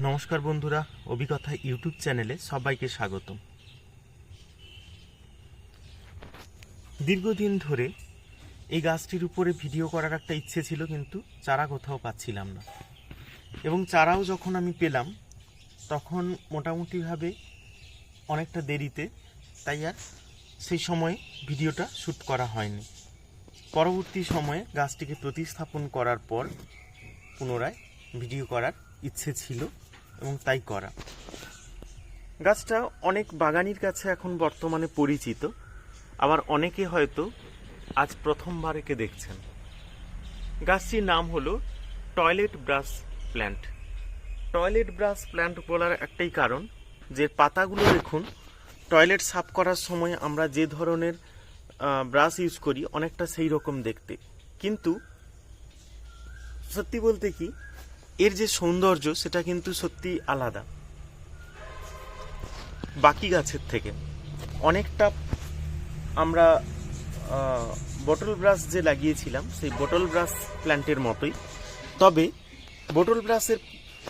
নমস্কার বন্ধুরা অভিকথা ইউটিউব চ্যানেলে সবাইকে স্বাগতম। দীর্ঘদিন ধরে এই গাছটির উপরে ভিডিও করার একটা ইচ্ছে ছিল, কিন্তু চারা কোথাও পাচ্ছিলাম না। এবং চারাও যখন আমি পেলাম, তখন মোটামুটিভাবে অনেকটা দেরিতে, তাই আর সেই সময়ে ভিডিওটা শ্যুট করা হয়নি। পরবর্তী সময়ে গাছটিকে প্রতিস্থাপন করার পর পুনরায় ভিডিও করার ইচ্ছে ছিল। এবং তাই করা। গাছটা অনেক বাগানির কাছে এখন বর্তমানে পরিচিত। আবার অনেকে হয়তো আজ প্রথমবার একে দেখছেন। গাছটির নাম হলো toilet brush plant. Toilet brush plant বলার একটাই কারণ যে পাতাগুলো দেখুন, টয়লেট সাফ করার সময় আমরা যে ধরনের ব্রাশ ইউজ করি অনেকটা সেই রকম দেখতে। কিন্তু সত্যি বলতে কি এর যে সৌন্দর্য, সেটা কিন্তু সত্যি আলাদা। বাকি গাছের থেকে অনেকটা আমরা বটল ব্রাশ যে লাগিয়েছিলাম, সেই বটল ব্রাশ প্ল্যান্টের মতোই। তবে বটল ব্রাশের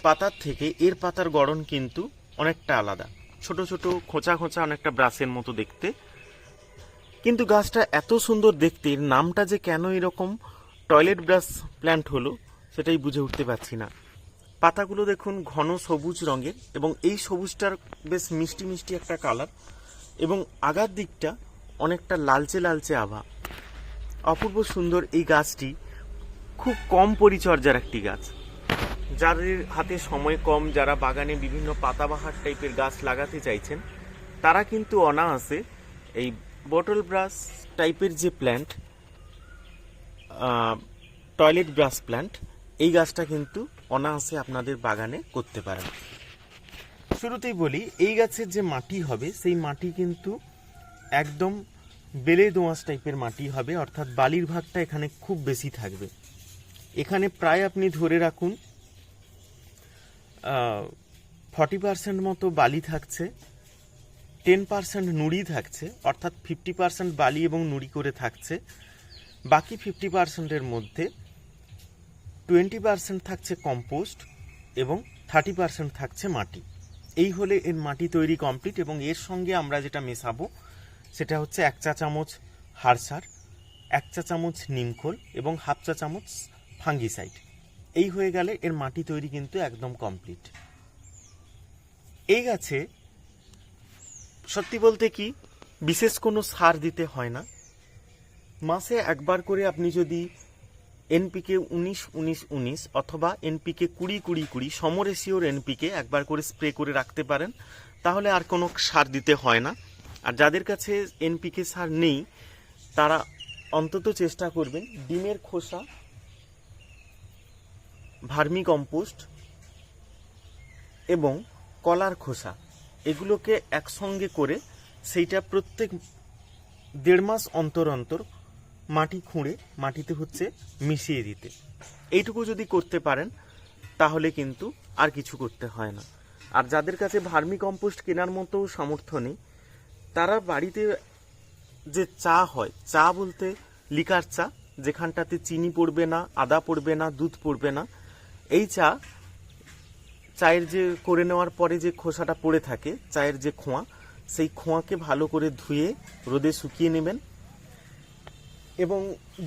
পাতার থেকে এর পাতার গড়ন কিন্তু অনেকটা আলাদা। ছোট ছোট, খোঁচা খোঁচা অনেকটা ব্রাশের মতো দেখতে। কিন্তু গাছটা এত সুন্দর দেখতে, এর নামটা যে কেন এরকম টয়লেট ব্রাশ প্ল্যান্ট হলো সেটাই বুঝে উঠতে পারছি না। পাতাগুলো দেখুন ঘন সবুজ রঙের এবং এই সবুজটার বেশ মিষ্টি মিষ্টি একটা কালার এবং আগার দিকটা অনেকটা লালচে লালচে আভা। অপূর্ব সুন্দর এই গাছটি খুব কম পরিচর্যার একটি গাছ। যাদের হাতে সময় কম, যারা বাগানে বিভিন্ন পাতাবাহার টাইপের গাছ লাগাতে চাইছেন, তারা কিন্তু অনায়াসে এই বটল ব্রাশ টাইপের যে প্ল্যান্ট টয়লেট ব্রাশ প্ল্যান্ট এই গাছটা কিন্তু অনায়াসে আপনাদের বাগানে করতে পারেন। শুরুতেই বলি, এই গাছের যে মাটি হবে, সেই মাটি কিন্তু একদম বেলে দোঁয়াশ টাইপের মাটি হবে, অর্থাৎ বালির ভাগটা এখানে খুব বেশি থাকবে। এখানে প্রায় আপনি ধরে রাখুন ফর্টি পার্সেন্ট মতো বালি থাকছে, টেন পার্সেন্ট নুড়ি থাকছে, অর্থাৎ ফিফটি পার্সেন্ট বালি এবং নুড়ি করে থাকছে। বাকি ফিফটি পার্সেন্টের মধ্যে টোয়েন্টি পার্সেন্ট থাকছে কম্পোস্ট এবং থার্টি পার্সেন্ট থাকছে মাটি। এই হলে এর মাটি তৈরি কমপ্লিট এবং এর সঙ্গে আমরা যেটা মেশাবো সেটা হচ্ছে এক চা চামচ হাড় সার, এক চা চামচ নিমখোল এবং হাফ চা চামচ ফাঙ্গিসাইড। এই হয়ে গেলে এর মাটি তৈরি কিন্তু একদম কমপ্লিট। এই গাছে সত্যি বলতে কি বিশেষ কোনো সার দিতে হয় না। মাসে একবার করে আপনি যদি এনপিকে উনিশ উনিশ উনিশ অথবা এনপিকে কুড়ি কুড়ি কুড়ি, সমরেশিওর এনপিকে একবার করে স্প্রে করে রাখতে পারেন, তাহলে আর কোনো সার দিতে হয় না। আর যাদের কাছে এনপিকে সার নেই, তারা অন্তত চেষ্টা করবেন ডিমের খোসা, ভার্মি কম্পোস্ট এবং কলার খোসা। এগুলোকে একসঙ্গে করে সেইটা প্রত্যেক দেড় মাস অন্তর অন্তর মাটি খুঁড়ে মাটিতে হচ্ছে মিশিয়ে দিতে। এইটুকু যদি করতে পারেন, তাহলে কিন্তু আর কিছু করতে হয় না। আর যাদের কাছে ভার্মি কম্পোস্ট কেনার মতো সামর্থ্য নেই, তারা বাড়িতে যে চা হয়, চা বলতে লিকার চা, যেখানটাতে চিনি পড়বে না, আদা পড়বে না, দুধ পড়বে না, এই চা চায়ের যে করে নেওয়ার পরে যে খোসাটা পড়ে থাকে, চায়ের যে খোঁয়া, সেই খোঁয়াকে ভালো করে ধুয়ে, রোদে শুকিয়ে নেবেন এবং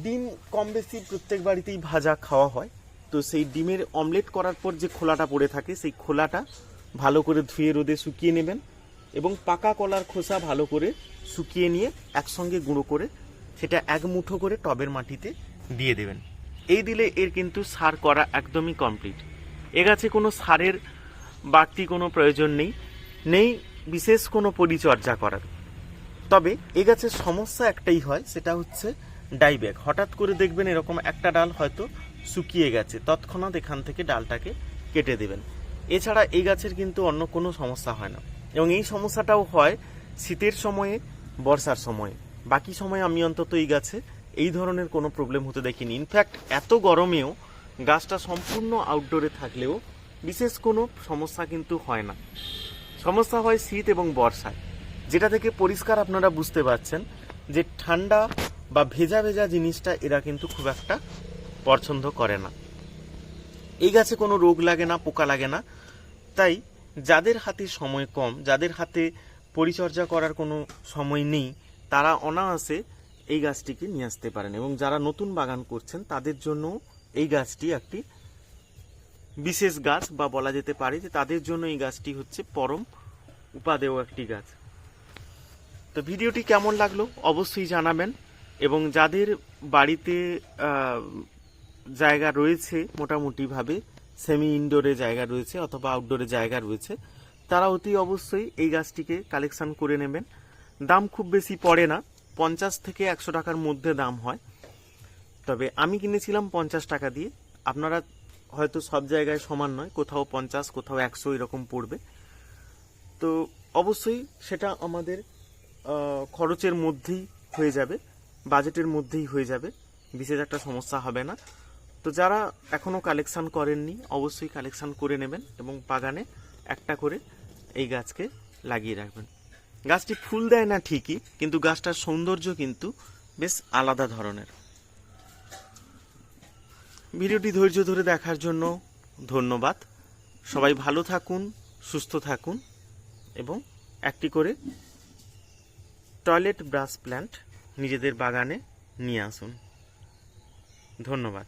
ডিম কম বেশি প্রত্যেক বাড়িতেই ভাজা খাওয়া হয়। তো সেই ডিমের অমলেট করার পর যে খোলাটা পড়ে থাকে, সেই খোলাটা ভালো করে ধুয়ে রোদে শুকিয়ে নেবেন এবং পাকা কলার খোসা ভালো করে শুকিয়ে নিয়ে একসঙ্গে গুঁড়ো করে সেটা এক মুঠো করে টবের মাটিতে দিয়ে দেবেন। এই দিলে এর কিন্তু সার করা একদমই কমপ্লিট। এ গাছে কোনো সারের বাড়তি কোনো প্রয়োজন নেই নেই বিশেষ কোনো পরিচর্যা করার। তবে এ গাছের সমস্যা একটাই হয়, সেটা হচ্ছে ডাইব্যাক হঠাৎ করে দেখবেন এরকম একটা ডাল হয়তো শুকিয়ে গেছে। তৎক্ষণাৎ এখান থেকে ডালটাকে কেটে দেবেন। এছাড়া এই গাছের কিন্তু অন্য কোনো সমস্যা হয় না। এবং এই সমস্যাটাও হয় শীতের সময়ে, বর্ষার সময়ে। বাকি সময় আমি অন্তত এই গাছে এই ধরনের কোনো প্রবলেম হতে দেখিনি। ইনফ্যাক্ট এত গরমেও গাছটা সম্পূর্ণ আউটডোরে থাকলেও বিশেষ কোনো সমস্যা কিন্তু হয় না। সমস্যা হয় শীত এবং বর্ষায়। যেটা থেকে পরিষ্কার আপনারা বুঝতে পারছেন যে ঠান্ডা বা ভেজা ভেজা জিনিসটা এরা কিন্তু খুব একটা পছন্দ করে না। এই গাছে কোনো রোগ লাগে না, পোকা লাগে না। তাই যাদের হাতে সময় কম, যাদের হাতে পরিচর্যা করার কোনো সময় নেই, তারা অনায়াসে এই গাছটিকে নিয়ে আসতে পারেন এবং যারা নতুন বাগান করছেন, তাদের জন্য এই গাছটি একটি বিশেষ গাছ বা বলা যেতে পারে যে তাদের জন্য এই গাছটি হচ্ছে পরম উপাদেয় একটি গাছ। তো ভিডিওটি কেমন লাগল? অবশ্যই জানাবেন। এবং যাদের বাড়িতে জায়গা রয়েছে মোটামুটিভাবে সেমি ইনডোরে জায়গা রয়েছে অথবা আউটডোরে জায়গা রয়েছে, তারা অতি অবশ্যই এই গাছটিকে কালেকশন করে নেবেন। দাম খুব বেশি পড়ে না, পঞ্চাশ থেকে একশো টাকার মধ্যে দাম হয়। তবে আমি কিনেছিলাম পঞ্চাশ টাকা দিয়ে। আপনারা হয়তো সব জায়গায় সমান নয়, কোথাও পঞ্চাশ, কোথাও একশো এরকম পড়বে। তো অবশ্যই সেটা আমাদের খরচের মধ্যেই হয়ে যাবে। বাজেটের মধ্যেই হয়ে যাবে। বিশেষ একটা সমস্যা হবে না। তো যারা এখনও কালেকশান করেননি, অবশ্যই কালেকশান করে নেবেন এবং বাগানে একটা করে এই গাছকে লাগিয়ে রাখবেন। গাছটি ফুল দেয় না ঠিকই, কিন্তু গাছটার সৌন্দর্য কিন্তু বেশ আলাদা ধরনের। ভিডিওটি ধৈর্য ধরে দেখার জন্য ধন্যবাদ। সবাই ভালো থাকুন, সুস্থ থাকুন এবং একটি করে টয়লেট ব্রাশ প্ল্যান্ট নিজেদের বাগানে নিয়ে আসুন। ধন্যবাদ।